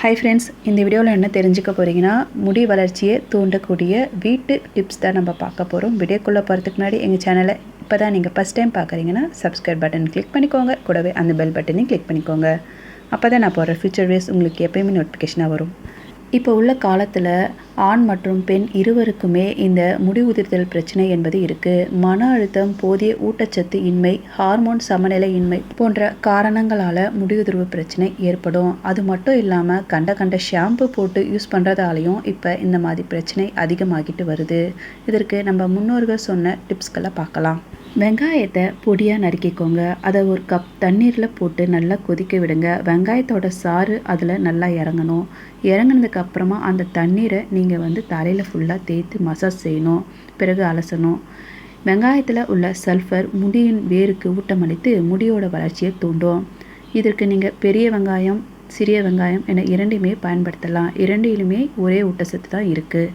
Hi friends இந்த வீடியோவில் என்ன தெரிஞ்சுக்க போகிறீங்கன்னா முடி வளர்ச்சியை தூண்டக்கூடிய வீட்டு டிப்ஸ் தான் நம்ம பார்க்க போகிறோம் வீடியோக்குள்ளே போகிறதுக்கு முன்னாடி எங்கள் சேனலை இப்போ தான் நீங்கள் ஃபஸ்ட் டைம் பார்க்குறீங்கன்னா சப்ஸ்கிரைப் பட்டன் கிளிக் பண்ணிக்கோங்க. கூடவே அந்த பெல் பட்டனையும் கிளிக் பண்ணிக்கோங்க. அப்போ தான் நான் போகிற ஃபியூச்சர் வேஸ் உங்களுக்கு எப்பயுமே நோட்டிஃபிகேஷனாக வரும். இப்போ உள்ள காலத்தில் ஆண் மற்றும் பெண் இருவருக்குமே இந்த முடி உதிர்தல் பிரச்சனை என்பது இருக்குது மன அழுத்தம் போதிய ஊட்டச்சத்து இன்மை ஹார்மோன் சமநிலை இன்மை போன்ற காரணங்களால் முடிவுதிர்வு பிரச்சனை ஏற்படும். அது மட்டும் இல்லாமல் கண்ட கண்ட ஷாம்பு போட்டு யூஸ் பண்ணுறதாலையும் இப்போ இந்த மாதிரி பிரச்சனை அதிகமாகிட்டு வருது. இதற்கு நம்ம முன்னோர்கள் சொன்ன டிப்ஸ்களை பார்க்கலாம். வெங்காயத்தை பொடியாக நறுக்கிக்கோங்க. அதை ஒரு கப் தண்ணீரில் போட்டு நல்லா கொதிக்க விடுங்க. வெங்காயத்தோட சாறு அதில் நல்லா இறங்கணும். இறங்கினதுக்கு அப்புறமா அந்த தண்ணீரை நீங்கள் வந்து தலையில் ஃபுல்லாக தேய்த்து மசாஜ் செய்யணும். பிறகு அலசணும். வெங்காயத்தில் உள்ள சல்ஃபர் முடியின் வேருக்கு ஊட்டமளித்து முடியோட வளர்ச்சியை தூண்டும். இதற்கு நீங்கள் பெரிய வெங்காயம் சிறிய வெங்காயம் என இரண்டையுமே பயன்படுத்தலாம். இரண்டிலுமே ஒரே ஊட்டச்சத்து தான் இருக்குது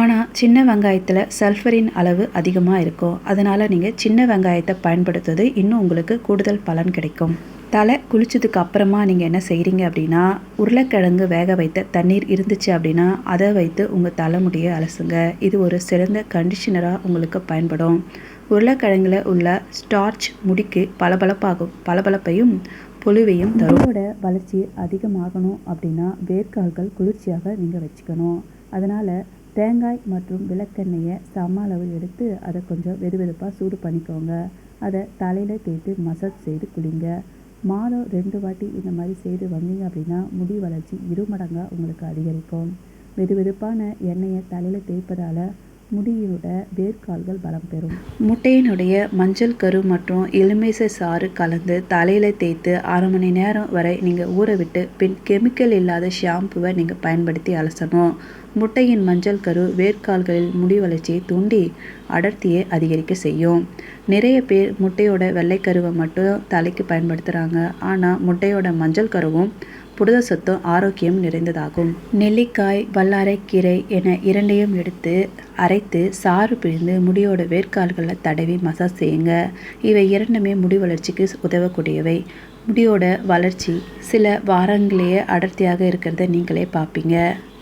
ஆனால் சின்ன வெங்காயத்தில் சல்ஃபரின் அளவு அதிகமாக இருக்கும் அதனால் நீங்கள் சின்ன வெங்காயத்தை பயன்படுத்துவது இன்னும் உங்களுக்கு கூடுதல் பலன் கிடைக்கும். தலை குளிச்சதுக்கு அப்புறமா நீங்கள் என்ன செய்கிறீங்க அப்படின்னா உருளைக்கிழங்கு வேக வைத்த தண்ணீர் இருந்துச்சு அப்படின்னா அதை வைத்து உங்கள் தலைமுடியை அலசுங்க. இது ஒரு சிறந்த கண்டிஷனராக உங்களுக்கு பயன்படும். உருளைக்கிழங்குல உள்ள ஸ்டார்ச் முடிக்கு பளபளப்பாகும் பளபளப்பையும் பொழுவையும் தரோட வளர்ச்சி அதிகமாகணும் அப்படின்னா வேர்க்கால்கள் குளிர்ச்சியாக நீங்கள் வச்சுக்கணும். அதனால் தேங்காய் மற்றும் விளக்கெண்ணெயை சம அளவு எடுத்து அதை கொஞ்சம் வெது வெதுப்பாக சூடு பண்ணிக்கோங்க. அதை தலையில் தேய்த்து மசாஜ் செய்து குளிங்க. மாதம் ரெண்டு வாட்டி இந்த மாதிரி செய்து வந்தீங்க அப்படின்னா முடி வளர்ச்சி இரு மடங்காக உங்களுக்கு அதிகரிக்கும். வெது வெதுப்பான எண்ணெயை தலையில் தேய்ப்பதால் முடியோட வேர்க்கால்கள் பலம் பெறும். முட்டையினுடைய மஞ்சள் கரு மற்றும் எலுமிசை சாறு கலந்து தலையில் தேய்த்து அரை மணி நேரம் வரை நீங்கள் ஊற விட்டு பின் கெமிக்கல் இல்லாத ஷாம்புவை நீங்கள் பயன்படுத்தி அலசணும். முட்டையின் மஞ்சள் கரு வேர்க்கால்களில் முடி வளர்ச்சியை தூண்டி அடர்த்தியை அதிகரிக்க செய்யும். நிறைய பேர் முட்டையோட வெள்ளைக்கருவை மட்டும் தலைக்கு பயன்படுத்துகிறாங்க ஆனால் முட்டையோட மஞ்சள் கருவும் புரத சத்தும் ஆரோக்கியம் நிறைந்ததாகும். நெல்லிக்காய் வல்லாரைக்கீரை என இரண்டையும் எடுத்து அரைத்து சாறு பிழிந்து முடியோட வேர்க்கால்களில் தடவி மசாஜ் செய்யுங்க. இவை இரண்டுமே முடி வளர்ச்சிக்கு உதவக்கூடியவை. முடியோட வளர்ச்சி சில வாரங்களையே அடர்த்தியாக இருக்கிறத நீங்களே பார்ப்பீங்க.